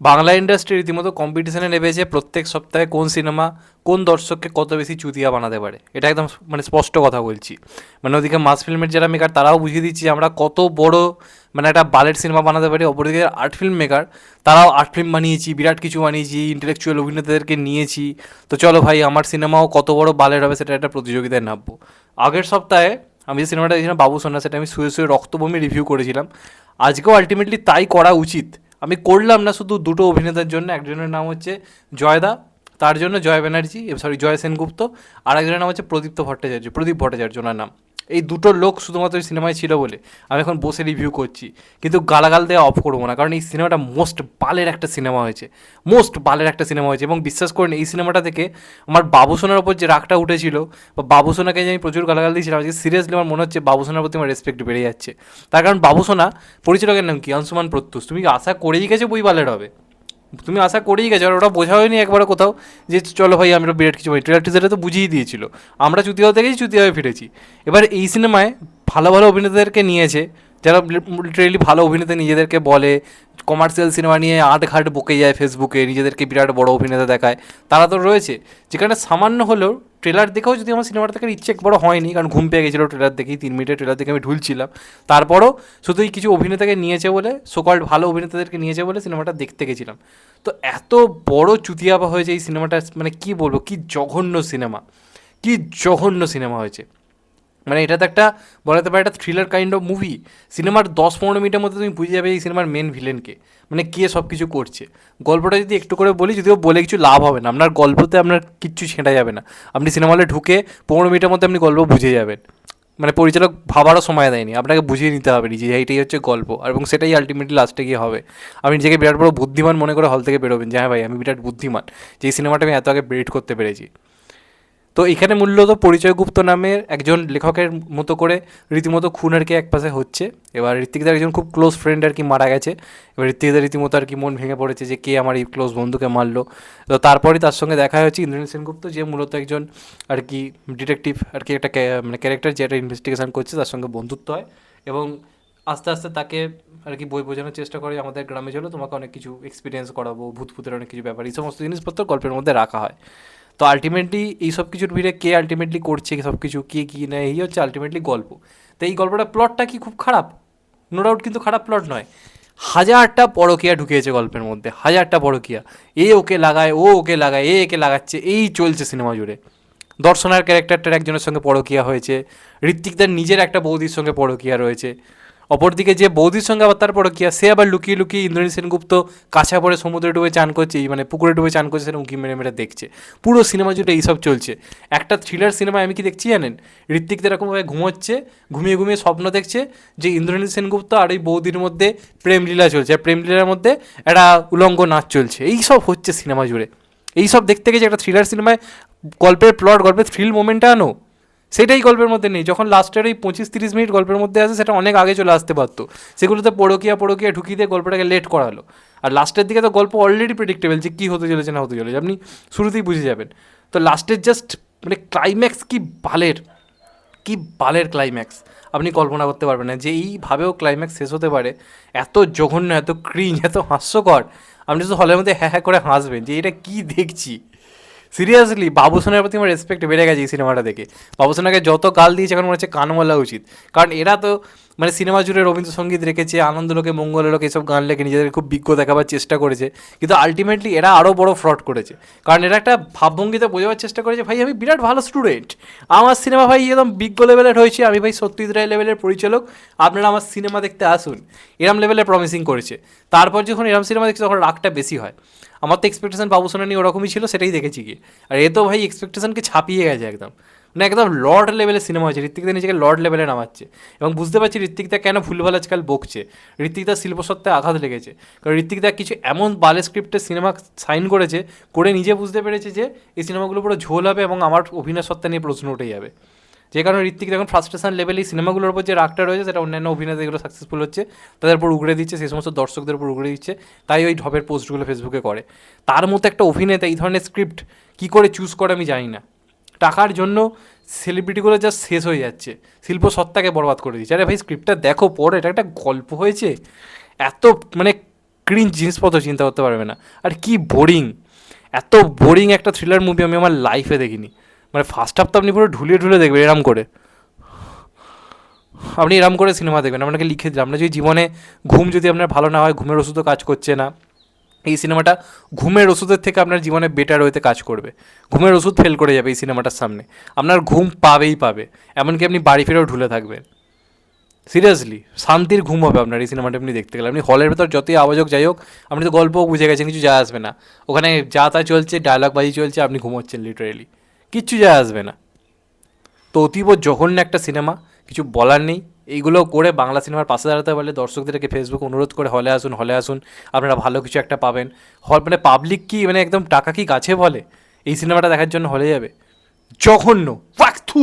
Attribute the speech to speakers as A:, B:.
A: Bangla industry রীতিমতো কম্পিটিশনে নেমেছে প্রত্যেক সপ্তাহে কোন সিনেমা কোন দর্শককে কত বেশি চুতিয়া বানাতে পারে। এটা একদম মানে স্পষ্ট কথা বলছি। মানে ওদিকে মাস ফিল্মের যারা মেকার তারাও বুঝিয়ে দিচ্ছি আমরা কত বড় মানে একটা বালের সিনেমা বানাতে পারি। অপরদিকে আর্ট ফিল্ম মেকার তারাও আর্ট ফিল্ম বানিয়েছি, বিরাট কিছু বানিয়েছি ইন্টেলেকচুয়াল অভিনেতাদেরকে নিয়েছি। তো চলো ভাই, আমার সিনেমাও কত বড় বালের হবে সেটা একটা প্রতিযোগিতায় নামবো। আগের সপ্তাহে আমি যে সিনেমাটা দেখছিলাম, বাবু সোনা সেটা আমি শুয়ে শুয়ে রক্তভূমি রিভিউ করেছিলাম। আজকেও আলটিমেটলি তাই করা উচিত। আমি করলাম না শুধু দুটো অভিনেতার জন্য, একজনের নাম হচ্ছে জয়দা, তার জন্য জয় ব্যানার্জি সরি জয় সেনগুপ্ত, আর একজনের নাম হচ্ছে প্রদীপ্ত ভট্টাচার্য, প্রদীপ ভট্টাচার্য ওনার নাম। এই দুটো লোক শুধুমাত্র সিনেমায় ছিল বলে আমি এখন বসে রিভিউ করছি। কিন্তু গালাগাল দেওয়া অফ করব না, কারণ এই সিনেমাটা মোস্ট বালের একটা সিনেমা হয়েছে। মোস্ট বালের একটা সিনেমা হয়েছে এবং বিশ্বাস করুন, এই সিনেমাটা থেকে আমার বাবুসোনার ওপর যে রাগটা উঠেছিল বা বাবুসোনাকে যে আমি প্রচুর গালাগাল দিয়েছিলাম, আজকে সিরিয়াসলি আমার মনে হচ্ছে বাবুসোনার প্রতি আমার রেসপেক্ট বেড়ে যাচ্ছে। তার কারণ বাবুসোনা পরিচালকের নাম কি? অংশুমান প্রত্যুষ। তুমি আশা করেই গেছো বই বালের হবে? তুমি আশা করেই গেছো, আর ওটা বোঝা হয়নি একবারে কোথাও যে চলো ভাই, আমরা বিরাট কিছু পাই। ট্রেলার টিজারে তো বুঝিয়ে দিয়েছিল। আমরা চুতিয়া থেকেই চুতি হয়ে ফিরেছি। এবার এই সিনেমায় ভালো ভালো অভিনেতাদেরকে নিয়েছে, যারা লিটারেলি ভালো অভিনেতা নিজেদেরকে বলে কমার্শিয়াল সিনেমা নিয়ে আট ঘাট বকে যায় ফেসবুকে নিজেদেরকে বিরাট বড় অভিনেতা দেখায়। তারা তো রয়েছে, যেখানে সামান্য হলেও ট্রেলার দেখেও যদি আমার সিনেমাটা দেখার ইচ্ছে একবার হয়নি, কারণ ঘুম পেয়ে গেছিল ট্রেলার দেখেই, তিন মিনিটের ট্রেলার দেখে আমি ঢুলছিলাম। তারপরও শুধু এই কিছু অভিনেতাকে নিয়েছে বলে সকল ভালো অভিনেতাদেরকে নিয়েছে বলে সিনেমাটা দেখতে গেছিলাম। তো এত বড় চুতিয়াবা হয়েছে এই সিনেমাটা মানে কি বলব, কি জঘন্য সিনেমা কি জঘন্য সিনেমা হয়েছে। মানে এটা তো একটা, বলা যেতে পারে একটা থ্রিলার কাইন্ড অফ মুভি সিনেমার দশ পনেরো মিনিটের মধ্যে তুমি বুঝে যাবে এই সিনেমার মেন ভিলেনকে মানে কে সব কিছু করছে। গল্পটা যদি একটু করে বলি, যদিও বলে কিছু লাভ হবে না, আপনার গল্পতে আপনার কিচ্ছু ছেঁটা যাবে না। আপনি সিনেমা হলে ঢুকে পনেরো মিনিটের মধ্যে আপনি গল্প বুঝে যাবেন। মানে পরিচালক ভাবারও সময় দেয়নি, আপনাকে বুঝিয়ে নিতে হবে নিজে এইটাই হচ্ছে গল্প এবং সেটাই আলটিমেটলি লাস্টে গিয়ে হবে। আপনি নিজেকে বিরাট বড় বুদ্ধিমান মনে করে হল থেকে বেরোবেন যে হ্যাঁ ভাই, আমি বিরাট বুদ্ধিমান। যে সিনেমাটা আমি এত আগে প্রেডিক্ট করতে পেরেছি। তো এখানে মূলত পরিচয়গুপ্ত নামের একজন লেখকের মতো করে রীতিমতো খুন আর কি এক পাশে হচ্ছে। এবার ঋত্বিকদার একজন খুব ক্লোজ ফ্রেন্ড আর কি মারা গেছে। এবার ঋত্বিকদার রীতিমতো আর কি মন ভেঙে পড়েছে যে কে আমার এই ক্লোজ বন্ধুকে মারলো। তো তারপরেই তার সঙ্গে দেখা হয়েছে ইন্দ্রনীল সেনগুপ্ত, যে মূলত একজন আর কি ডিটেকটিভ আর কি একটা মানে ক্যারেক্টার যে একটা ইনভেস্টিগেশন করছে, তার সঙ্গে বন্ধুত্ব হয় এবং আস্তে আস্তে তাকে আর কি বই বোঝানোর চেষ্টা করে আমাদের গ্রামে চলো তোমাকে অনেক কিছু এক্সপিরিয়েন্স করাবো ভূত ভূতের অনেক কিছু ব্যাপার, এই সমস্ত জিনিসপত্র গল্পের মধ্যে রাখা হয়। তো আলটিমেটলি এই সব কিছুর ভিড়ে কে আলটিমেটলি করছে সব কিছু, কে কী না এই হচ্ছে আলটিমেটলি গল্প। তো এই গল্পটা প্লটটা কি খুব খারাপ? নো ডাউট কিন্তু খারাপ প্লট নয়। হাজারটা পরকিয়া ঢুকিয়েছে গল্পের মধ্যে, হাজারটা পরকিয়া। এ ওকে লাগায়, ও ওকে লাগায়, এ একে লাগাচ্ছে, এই চলছে সিনেমা জুড়ে। দর্শনার ক্যারেক্টারটার একজনের সঙ্গে পরকিয়া হয়েছে ঋত্বিকদার নিজের একটা বৌদির সঙ্গে পরকিয়া রয়েছে। অপরদিকে যে বৌদির সঙ্গে আবার তার পরকিয়া, সে আবার লুকিয়ে লুকিয়ে ইন্দ্রনীল সেনগুপ্ত কাছা পড়ে সমুদ্রে ডুবে চান করছে মানে পুকুরে ডুবে চান করছে সেটা উঁকি মেরে মেরে দেখছে। পুরো সিনেমা জুড়ে এইসব চলছে। একটা থ্রিলার সিনেমায় আমি কি দেখছি জানেন? ঋত্বিক এরকমভাবে ঘুমোচ্ছে, ঘুমিয়ে ঘুমিয়ে স্বপ্ন দেখছে যে ইন্দ্রনীল সেনগুপ্ত আর এই বৌদির মধ্যে প্রেমলীলা চলছে। আর প্রেমলীলার মধ্যে একটা উলঙ্গ নাচ চলছে। এই সব হচ্ছে সিনেমা জুড়ে। এই সব দেখতে গেছে একটা থ্রিলার সিনেমায় গল্পের প্লট গল্পের থ্রিল মোমেন্টটা আনো। সেটাই গল্পের মধ্যে নেই। যখন লাস্টের এই পঁচিশ তিরিশ মিনিট গল্পের মধ্যে আসে, সেটা অনেক আগে চলে আসতে পারতো। সেগুলোতে পড়কিয়া পড়কিয়া ঢুকিয়ে দিয়ে গল্পটাকে লেট করালো। আর লাস্টের দিকে তো গল্প অলরেডি প্রেডিক্টেবল যে কী হতে চলেছে, না হতে চলেছে। আপনি শুরুতেই বুঝে যাবেন। তো লাস্টের জাস্ট মানে ক্লাইম্যাক্স কি বালের কি বালের ক্লাইম্যাক্স আপনি কল্পনা করতে পারবেন না যে এইভাবেও ক্লাইম্যাক্স শেষ হতে পারে। এত জঘন্য, এত ক্রিঞ্জ এত হাস্যকর। আপনি শুধু হলের মধ্যে হ্যাঁ হ্যাঁ করে হাসবেন যে এটা কি দেখছি? সিরিয়াসলি বাবুসোনার প্রতি আমার রেসপেক্ট বেড়ে গেছে এই সিনেমাটা দেখে। বাবুসোনাকে যত গাল দিয়েছে, এখন মনে হচ্ছে কান বলা উচিত। কারণ এরা তো মানে সিনেমা জুড়ে রবীন্দ্রসঙ্গীত রেখেছে আনন্দলোকে মঙ্গললোকে এসব গান লেখে, নিজেদের খুব বিজ্ঞ দেখাবার চেষ্টা করেছে। কিন্তু আলটিমেটলি এরা আরও বড় ফ্রড করেছে। কারণ এরা একটা ভাবভঙ্গিতে বোঝাবার চেষ্টা করেছে, ভাই, আমি বিরাট ভালো স্টুডেন্ট আমার সিনেমা ভাই একদম বিজ্ঞ লেভেলের হয়েছে। আমি ভাই সত্যজিৎ রায় লেভেলের পরিচালক। আপনারা আমার সিনেমা দেখতে আসুন। এরম লেভেলের প্রমিসিং করেছে। তারপর যখন এরম সিনেমা দেখছি, তখন রাগটা বেশি হয়। আমার তো এক্সপেকটেশন বাবু সোনা নিয়ে ওরকমই ছিল, সেটাই দেখেছি গিয়ে। আর এ তো ভাই এক্সপেকটেশনকে ছাপিয়ে গেছে একদম। মানে একদম লর্ড লেভেলের সিনেমা হয়েছে, ঋত্বিকদা নিজেকে লর্ড লেভেলে নামাচ্ছে। এবং বুঝতে পারছি ঋত্বিকদা কেন ভুলভাল আজকাল বকছে। ঋত্বিকদা শিল্পসত্ত্বে আঘাত লেগেছে। কারণ ঋত্বিকদা কিছু এমন বালে স্ক্রিপ্টের সিনেমা সাইন করেছে, করে নিজে বুঝতে পেরেছে যে এই সিনেমাগুলো পুরো ঝোল হবে এবং আমার অভিনয় সত্তা নিয়ে প্রশ্ন উঠে যাবে। যে কারণে ঋত্বিক যখন ফ্রাস্ট্রেশন লেভেল এই সিনেমাগুলোর উপর যে রাগটা রয়েছে, সেটা অন্যান্য অভিনেতা যেগুলো সাকসেসফুল হচ্ছে। তাদের উপর উগড়ে দিচ্ছে, সেই সমস্ত দর্শকদের উপর উগড়ে দিচ্ছে। তাই ওই ঢপের পোস্টগুলো ফেসবুকে করে। তার মতো একটা অভিনেতা, এই ধরনের স্ক্রিপ্ট কী করে চুজ করে আমি জানি না। টাকার জন্য সেলিব্রিটিগুলো যা শেষ হয়ে যাচ্ছে। শিল্প সত্তাকে বরবাদ করে দিচ্ছে। আরে ভাই স্ক্রিপ্টটা দেখো, পড়ো, এটা একটা গল্প হয়েছে। এত মানে ক্রিঞ্জ জিনিসপত্র চিন্তা করতে পারবে না। আর কি বোরিং এত বোরিং একটা থ্রিলার মুভি আমি আমার লাইফে দেখিনি। মানে ফার্স্ট হাফ তো আপনি পুরো ঢুলে ঢুলে দেখবেন এরম করে। আপনি এরম করে সিনেমা দেখবেন, আপনাকে লিখে দিলাম। আপনার যদি জীবনে ঘুম যদি আপনার ভালো না হয়, ঘুমের ওষুধও কাজ করছে না, এই সিনেমাটা ঘুমের ওষুধের থেকে আপনার জীবনে বেটার হইতে কাজ করবে। ঘুমের ওষুধ ফেল করে যাবে এই সিনেমাটার সামনে। আপনার ঘুম পাবেই পাবে, এমনকি আপনি বাড়ি ফিরেও ঢুলে থাকবেন। সিরিয়াসলি শান্তির ঘুম হবে আপনার এই সিনেমাটা আপনি দেখতে গেলে। আপনি হলের ভেতর যতই আওয়াজ হোক, যাই হোক, আপনি তো গল্পও বুঝে গেছেন, কিছু যা আসবে না। ওখানে যা তা চলছে ডায়লগ বাজি চলছে, আপনি ঘুমোচ্ছেন লিটারেলি কিচ্ছু যায় আসবে না। তো অতীব জঘন্য একটা সিনেমা, কিছু বলার নেই। এইগুলো করে বাংলা সিনেমার পাশে দাঁড়াতে পারলে দর্শকদেরকে ফেসবুক অনুরোধ করে, হলে আসুন হলে আসুন, আপনারা ভালো কিছু একটা পাবেন। হল মানে পাবলিক কি মানে একদম টাকা কি গাছে বলে? এই সিনেমাটা দেখার জন্য হলে যাবে। জঘন্য। ফাক থু!